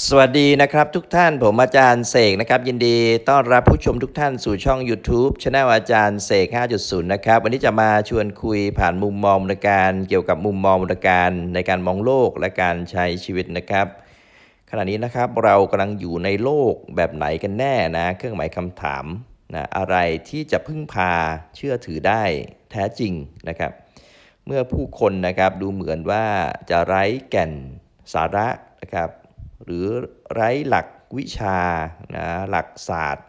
สวัสดีนะครับทุกท่านผมอาจารย์เสกนะครับ ยินดีต้อนรับผู้ชมทุกท่านสู่ช่อง YouTube ช anel อาจารย์เสก 5.0 นะครับ วันนี้จะมาชวนคุยผ่านมุมมองในการ เกี่ยวกับมุมมองในการในการมองโลกและการใช้ชีวิตนะครับ ขณะนี้นะครับเรากำลังอยู่ในโลกแบบไหนกันแน่นะ เครื่องหมายคำถามนะอะไรที่จะพึ่งพาเชื่อถือได้แท้จริงนะครับ เมื่อผู้คนนะครับดูเหมือนว่าจะไร้แก่นสาระนะครับ หรือไร้หลักวิชานะหลักศาสตร์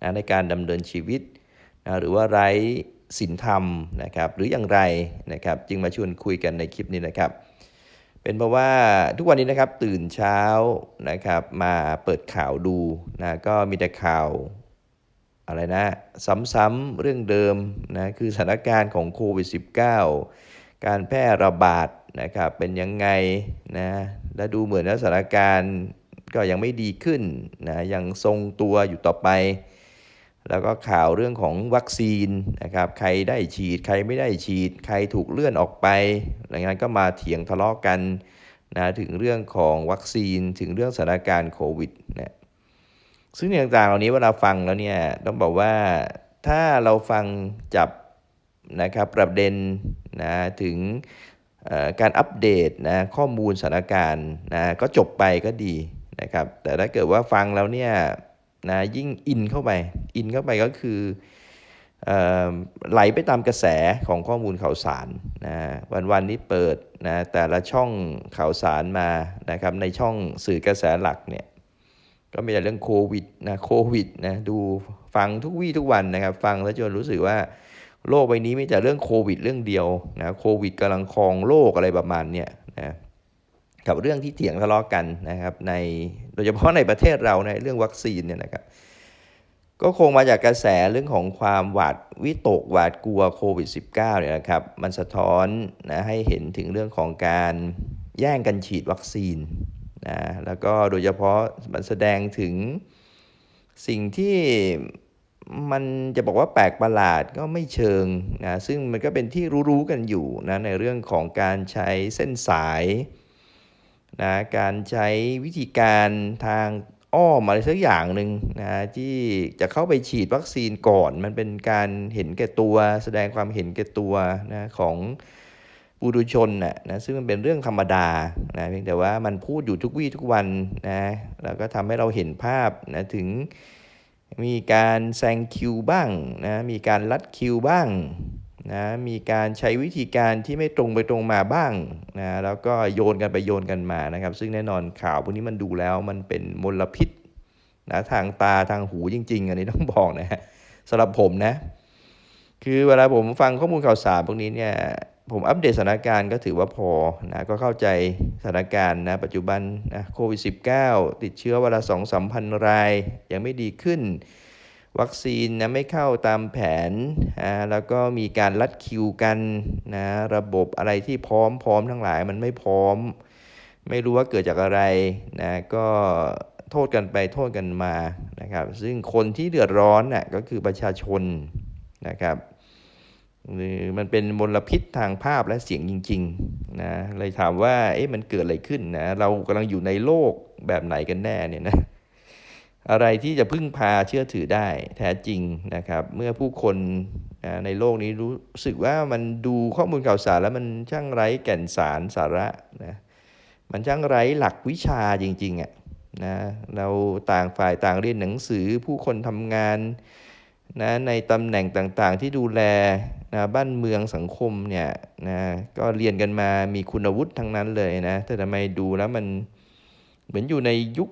นะในการดำเนินชีวิตนะหรือว่าไร้ศีลธรรมนะครับหรืออย่างไรนะครับจึงมาชวนคุยกันในคลิปนี้นะครับ เป็นเพราะว่าทุกวันนี้นะครับตื่นเช้านะครับมาเปิดข่าวดูนะก็มีแต่ข่าวอะไรนะซ้ำๆเรื่องเดิมนะคือสถานการณ์ของโควิด -19 การแพร่ระบาดนะครับเป็นยังไงนะ และดูเหมือนว่าสถานการณ์ก็ยังไม่ดีขึ้นนะยังทรงตัวอยู่ต่อไป แล้วก็ข่าวเรื่องของวัคซีนนะครับใครได้ฉีด ใครไม่ได้ฉีด ใครถูกเลื่อนออกไปหลังจากนั้นก็มาเถียงทะเลาะกันนะถึงเรื่องของวัคซีนถึงเรื่องสถานการณ์โควิดนะซึ่งอย่างต่างๆเหล่านี้เวลาฟังแล้วเนี่ยต้องบอกว่าถ้าเราฟังจับนะครับประเด็นนะถึง การอัปเดตนะข้อมูลสถานการณ์นะก็จบไปก็ดีนะครับแต่ถ้าเกิดว่าฟังแล้วเนี่ยนะยิ่งอินเข้าไป อินเข้าไปก็คืออไหลไปตามกระแสของข้อมูลข่าวสารนะวันๆนี้เปิดนะแต่ละช่องข่าวสารมานะครับในช่องสื่อกระแสหลักเนี่ยก็มีแต่เรื่องโควิดนะโควิดนะดูฟังทุกวี่ทุกวันนะครับ ฟังแล้วจนรู้สึกว่า โลกใบนี้ไม่แต่เรื่องโควิดเรื่องเดียวนะโควิดกำลังครองโลกอะไรประมาณเนี้ยนะกับเรื่องที่เถียงทะเลาะกันนะครับในโดยเฉพาะในประเทศเราในเรื่องวัคซีนเนี่ยนะครับก็คงมาจากกระแสเรื่องของความหวาดวิตกหวาดกลัวโควิด -19 เนี่ยนะครับมันสะท้อนนะให้เห็นถึงเรื่องของการแย่งกันฉีดวัคซีนนะแล้วก็โดยเฉพาะมันแสดงถึงสิ่งที่ มันจะบอกว่าแปลกประหลาดก็ไม่เชิงนะซึ่งมันก็เป็นที่รู้ๆกันอยู่นะในเรื่องของการใช้เส้นสายนะการใช้วิธีการทางอ้อมอะไรสักอย่างหนึ่งนะที่จะเข้าไปฉีดวัคซีนก่อน มันเป็นการเห็นแก่ตัว แสดงความเห็นแก่ตัวนะของปุถุชนนะนะซึ่งมันเป็นเรื่องธรรมดานะเพียงแต่ว่ามันพูดอยู่ทุกวี่ทุกวันนะแล้วก็ทำให้เราเห็นภาพนะถึง มีการแซงคิวบ้างนะ มีการลัดคิวบ้างนะ มีการใช้วิธีการที่ไม่ตรงไปตรงมาบ้างนะ แล้วก็โยนกันไปโยนกันมานะครับ ซึ่งแน่นอนข่าวพวกนี้มันดูแล้วมันเป็นมลพิษนะทางตาทางหูจริง ๆ อันนี้ต้องบอกนะฮะสำหรับผมนะ คือเวลาผมฟังข้อมูลข่าวสารพวกนี้เนี่ย ผมอัปเดตสถานการณ์ก็ถือว่าพอนะก็เข้าใจสถานการณ์นะปัจจุบันนะโควิด -19 ติดเชื้อวันละสองสามพันราย ยังไม่ดีขึ้น วัคซีนนะไม่เข้าตามแผนอ่าแล้วก็มีการลัดคิวกันนะระบบอะไรที่พร้อมพร้อมทั้งหลายมันไม่พร้อม ไม่รู้ว่าเกิดจากอะไรนะก็โทษกันไปโทษกันมานะครับซึ่งคนที่เดือดร้อนน่ะก็คือประชาชนนะครับ หรือมันเป็นมลพิษทางภาพและเสียงจริงๆนะเลยถามว่าเอ๊ะมันเกิดอะไรขึ้นนะเรากำลังอยู่ในโลกแบบไหนกันแน่เนี่ยนะอะไรที่จะพึ่งพาเชื่อถือได้แท้จริงนะครับ เมื่อผู้คนนะในโลกนี้รู้สึกว่ามันดูข้อมูลข่าวสารแล้วมันช่างไร้แก่นสารสาระนะมันช่างไร้หลักวิชาจริงๆอะนะเราต่างฝ่ายต่างเรียนหนังสือผู้คนทำงาน นะในตำแหน่งต่างๆ ที่ดูแลนะบ้านเมืองสังคมเนี่ยนะก็เรียนกันมามีคุณวุฒิทั้งนั้นเลยนะแต่ทำไมดูแล้วมันเหมือนอยู่ในยุค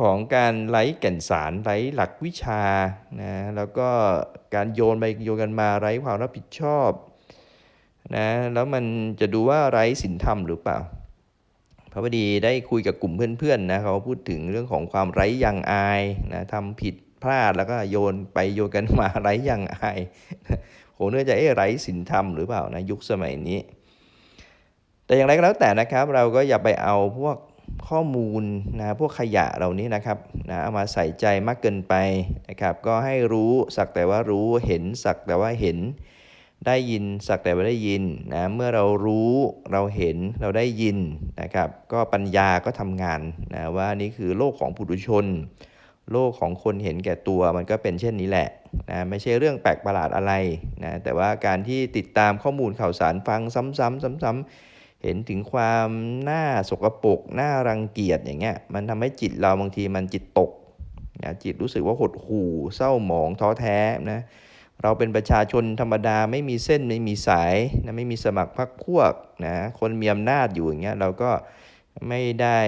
ของการไร้แก่นสารไร้หลักวิชานะแล้วก็การโยนไปโยนกันมาไร้ความรับผิดชอบนะแล้วมันจะดูว่าไร้ศีลธรรมหรือเปล่าพระพอดีได้คุยกับกลุ่มเพื่อนๆนะเขาพูดถึงเรื่องของความไร้ยังอายนะทำผิด พลาดแล้วก็โยนไปโยนกันมาไร้ยังอายผมเนื่อจะเอ๊ะไร้ศีลธรรมหรือเปล่านะยุคสมัยนี้ แต่อย่างไรก็แล้วแต่นะครับ เราก็อย่าไปเอาพวกข้อมูลนะพวกขยะเหล่านี้นะครับนะเอามาใส่ใจมากเกินไปนะครับ ก็ให้รู้สักแต่ว่ารู้เห็นสักแต่ว่าเห็น ได้ยินสักแต่ว่าได้ยินนะเมื่อเรารู้เราเห็นเราได้ยินนะครับ ก็ปัญญาก็ทำงานนะว่านี่คือโลกของปุถุชน โลกของคนเห็นแก่ตัวมันก็เป็นเช่นนี้แหละนะไม่ใช่เรื่องแปลกประหลาดอะไรนะแต่ว่าการที่ติดตามข้อมูลข่าวสารฟังซ้ำๆซ้ำๆเห็นถึงความน่าสกปรกน่ารังเกียจอย่างเงี้ยมันทำให้จิตเราบางทีมันจิตตกนะจิตรู้สึกว่าหดหู่เศร้าหมองท้อแท้นะเราเป็นประชาชนธรรมดาไม่มีเส้นไม่มีสายนะไม่มีสมัครพรรคพวกนะคนมีอำนาจอยู่อย่างเงี้ยเราก็ไม่ได้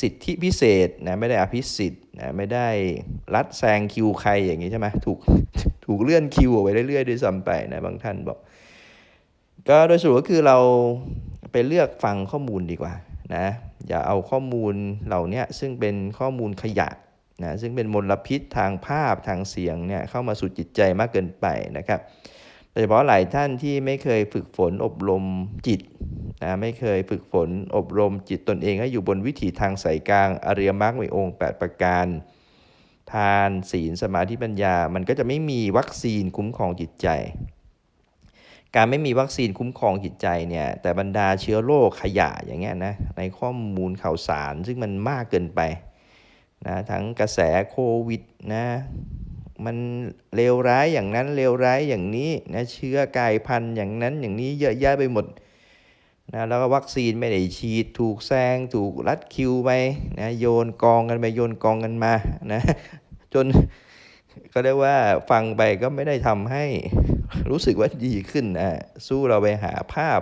สิทธิพิเศษนะไม่ได้อภิสิทธิ์นะไม่ได้รัดแซงคิวใครอย่างงี้ใช่ไหมถูกถูกเลื่อนคิวออกไปเรื่อยๆด้วยซ้ำไปนะบางท่านบอก ก็โดยสรุปก็คือเราไปเลือกฟังข้อมูลดีกว่านะอย่าเอาข้อมูลเหล่านี้ซึ่งเป็นข้อมูลขยะนะซึ่งเป็นมลพิษทางภาพทางเสียงเนี่ยเข้ามาสู่จิตใจมากเกินไปนะครับโดยเฉพาะหลายท่านที่ไม่เคยฝึกฝนอบรมจิต นะไม่เคยฝึกฝนอบรมจิตตนเองให้อยู่บนวิถีทางสายกลาง อริยมรรคมีองค์ 8 ประการ ทานศีลสมาธิปัญญา มันก็จะไม่มีวัคซีนคุ้มครองจิตใจ การไม่มีวัคซีนคุ้มครองจิตใจเนี่ยแต่บรรดาเชื้อโรคขยะอย่างเงี้ยนะในข้อมูลข่าวสารซึ่งมันมากเกินไปนะทั้งกระแสโควิดนะมันเลวร้ายอย่างนั้นเลวร้ายอย่างนี้นะเชื้อกายพันธุ์อย่างนั้นอย่างนี้เยอะแยะไปหมด นะแล้วก็วัคซีนไม่ได้ฉีด ถูกแซง ถูกรัดคิวไปนะโยนกองกันไปโยนกองกันมานะจนก็เรียกว่าฟังไปก็ไม่ได้ทำให้รู้สึกว่าดีขึ้นนะสู้เราไปหาภาพ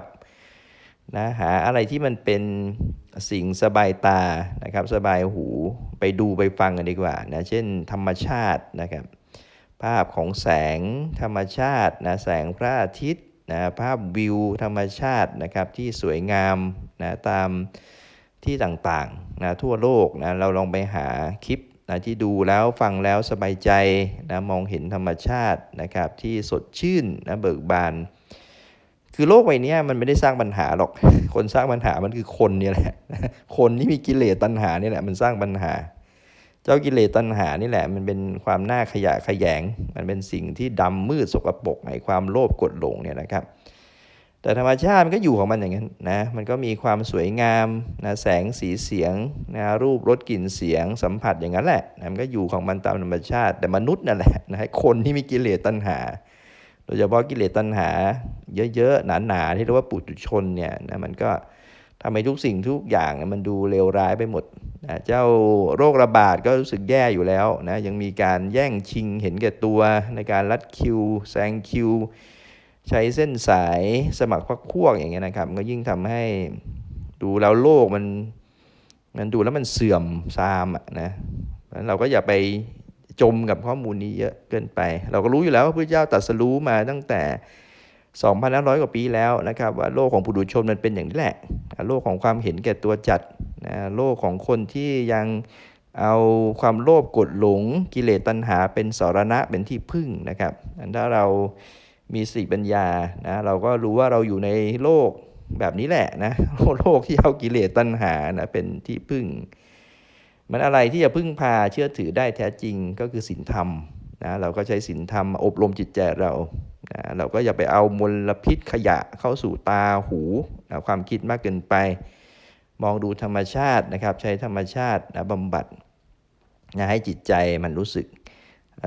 นะหาอะไรที่มันเป็นสิ่งสบายตานะครับ สบายหูไปดูไปฟังกันดีกว่านะเช่น ธรรมชาตินะครับ ภาพของแสงธรรมชาตินะแสงพระอาทิตย์ นะภาพวิวธรรมชาตินะครับที่สวยงามนะตามที่ต่างๆนะทั่วโลกนะเราลองไปหาคลิปนะที่ดูแล้วฟังแล้วสบายใจนะมองเห็นธรรมชาตินะครับที่สดชื่นนะเบิกบาน คือโลกใบนี้มันไม่ได้สร้างปัญหาหรอก คนสร้างปัญหามันคือคนเนี่ยแหละคนที่มีกิเลสตัณหานี่แหละมันสร้างปัญหา เจ้ากิเลสตัณหานี่แหละ มันเป็นความน่าขยะขยง มันเป็นสิ่งที่ดำมืดสกปรกในความโลภกดหลงเนี่ยนะครับ แต่ธรรมชาติมันก็อยู่ของมันอย่างนั้นนะ มันก็มีความสวยงามนะแสงสีเสียงนะรูปรสกลิ่นเสียงสัมผัสอย่างนั้นแหละนะมันก็อยู่ของมันตามธรรมชาติ แต่มนุษย์นั่นแหละนะคนที่มีกิเลสตัณหาโดยเฉพาะกิเลสตัณหา เยอะๆหนาๆที่เรียกว่าปุถุชนเนี่ยนะมันก็ทำให้ทุกสิ่งทุกอย่างมันดูเลวร้ายไปหมด นะเจ้าโรคระบาดก็รู้สึกแย่อยู่แล้วนะยังมีการแย่งชิงเห็นแก่ตัวในการลัดคิวแซงคิว ใช้เส้นสายสมัครพักพวกอย่างเงี้ยนะครับก็ยิ่งทำให้ดูแล้วโลกมันมันดูแล้วมันเสื่อมซามอะนะเราก็อย่าไปจมกับข้อมูลนี้เยอะเกินไป เราก็รู้อยู่แล้วว่าพระเจ้าตรัสรู้มาตั้งแต่ 2,500 กว่าปีแล้วนะครับว่าโลกของปุถุชนมันเป็นอย่างนี้แหละ โลกของความเห็นแก่ตัวจัดนะโลกของคนที่ยังเอาความโลภกดหลงกิเลสตัณหาเป็นสารณะเป็นที่พึ่งนะครับถ้าเรามีสติปัญญานะเราก็รู้ว่าเราอยู่ในโลกแบบนี้แหละนะโลกที่เอากิเลสตัณหานะเป็นที่พึ่ง มันอะไรที่จะพึ่งพาเชื่อถือได้แท้จริงก็คือศีลธรรม นะเราก็ใช้ศีลธรรมอบรมจิตใจเรานะเราก็อย่าไปเอามลพิษขยะเข้าสู่ตาหูนะความคิดมากเกินไป มองดูธรรมชาตินะครับ ใช้ธรรมชาตินะบำบัดนะให้จิตใจมันรู้สึกเ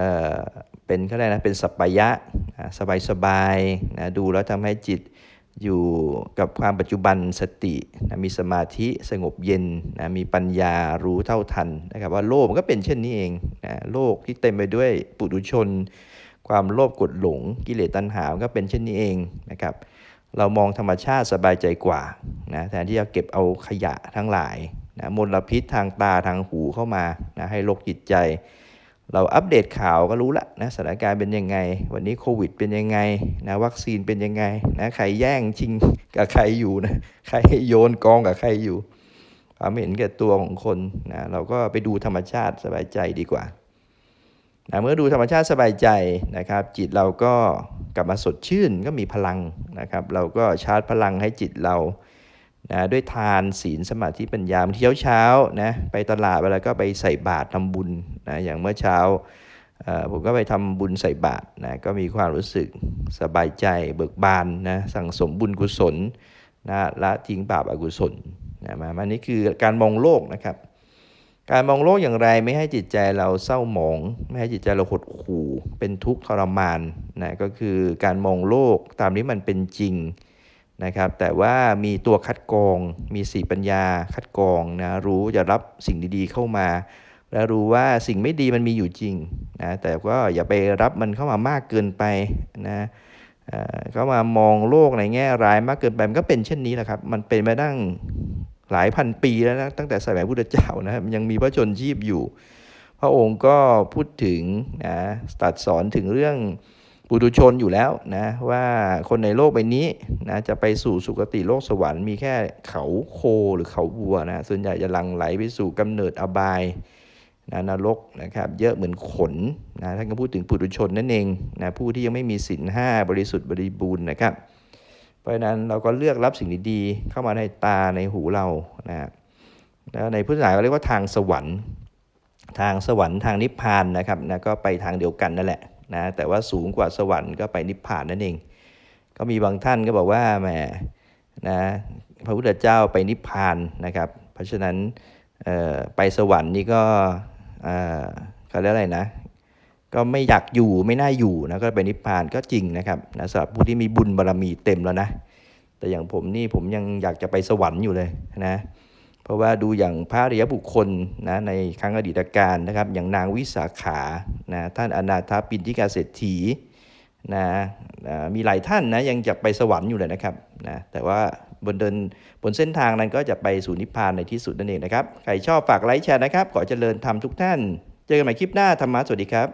เป็นเขาเรียกนะเป็นสัปปายะสบายสบายนะดูแล้วทำให้จิต อยู่กับความปัจจุบันสตินะมีสมาธิสงบเย็นนะมีปัญญารู้เท่าทันนะครับว่าโลกมันก็เป็นเช่นนี้เองนะโลกที่เต็มไปด้วยปุถุชน ความโลภกดหลงกิเลสตัณหาก็เป็นเช่นนี้เองนะครับเรามองธรรมชาติสบายใจกว่านะแทนที่จะเก็บเอาขยะทั้งหลายนะมลพิษทางตาทางหูเข้ามานะให้โรคจิตใจ เราอัปเดตข่าวก็รู้ละนะสถานการณ์เป็นยังไง วันนี้โควิดเป็นยังไงนะวัคซีนเป็นยังไงนะใครแย่งชิงกับใครอยู่นะใครโยนกองกับใครอยู่ความเห็นแก่ตัวของคนนะเราก็ไปดูธรรมชาติสบายใจดีกว่านะเมื่อดูธรรมชาติสบายใจนะครับ จิตเราก็กลับมาสดชื่นก็มีพลังนะครับ เราก็ชาร์จพลังให้จิตเรา นะด้วยทานศีลสมาธิปัญญาเที่ยวเช้านะไปตลาดเวลาก็ไปใส่บาตรทำบุญนะอย่างเมื่อเช้าผมก็ไปทำบุญใส่บาตรนะก็มีความรู้สึกสบายใจเบิกบานนะสั่งสมบุญกุศลนะละทิ้งบาปอกุศลนะมามันนี่คือการมองโลกนะครับ การมองโลกอย่างไรไม่ให้จิตใจเราเศร้าหมอง ไม่ให้จิตใจเราหดหู่เป็นทุกข์ทรมานนะก็คือการมองโลกตามนี้มันเป็นจริง นะครับแต่ว่ามีตัวคัดกรอง มีสีปัญญาคัดกรองนะรู้จะรับสิ่งดีๆเข้ามา และรู้ว่าสิ่งไม่ดีมันมีอยู่จริงนะแต่ก็อย่าไปรับมันเข้ามามากเกินไปนะเข้ามามองโลกในแง่ร้ายมากเกินไปมันก็เป็นเช่นนี้แหละครับมันเป็นมาตั้งหลายพันปีแล้วนะตั้งแต่สมัยพุทธเจ้านะครับยังมีพระชนชีพอยู่ พระองค์ก็พูดถึงนะตรัดสอนถึงเรื่อง ปุถุชนอยู่แล้วนะว่าคนในโลกใบนี้นะจะไปสู่สุคติโลกสวรรค์มีแค่เขาโคหรือเขาวัวนะส่วนใหญ่จะลังไหลไปสู่กำเนิดอบายนะนรกนะครับเยอะเหมือนขนนะท่านก็พูดถึงปุถุชนนั่นเองนะผู้ที่ยังไม่มีศีลห้าบริสุทธิ์บริบูรณ์นะครับ เพราะฉะนั้นเราก็เลือกรับสิ่งดีๆเข้ามาในตาในหูเรานะแล้วในพุทธศาสนาเรียกว่าทางสวรรค์ ทางสวรรค์ทางนิพพานนะครับนะก็ไปทางเดียวกันนั่นแหละ นะแต่ว่าสูงกว่าสวรรค์ก็ไปนิพพานนั่นเอง ก็มีบางท่านก็บอกว่าแหมนะพระพุทธเจ้าไปนิพพานนะครับ เพราะฉะนั้นเออไปสวรรค์นี่ก็เออเขาเรียกอะไรนะ ก็ไม่อยากอยู่ไม่น่าอยู่นะก็ไปนิพพานก็จริงนะครับนะสำหรับผู้ที่มีบุญบารรมีเต็มแล้วนะแต่อย่างผมนี่ผมยังอยากจะไปสวรรค์อยู่เลยนะ เพราะว่าดูอย่างพระริยบุคคลนะในครั้งอดีตการนะครับ อย่างนางวิสาขานะท่านอนาถาปินทิกาเศรษฐีนะมีหลายท่านนะยังจะไปสวรรค์อยู่เลยนะครับนะแต่ว่าบนเดินบนเส้นทางนั้นก็จะไปสู่นิพพานในที่สุดนั่นเองนะครับ ใครชอบฝากไลค์แชร์นะครับ ขอเจริญธรรมทุกท่าน เจอกันใหม่คลิปหน้าธรรมะสวัสดีครับ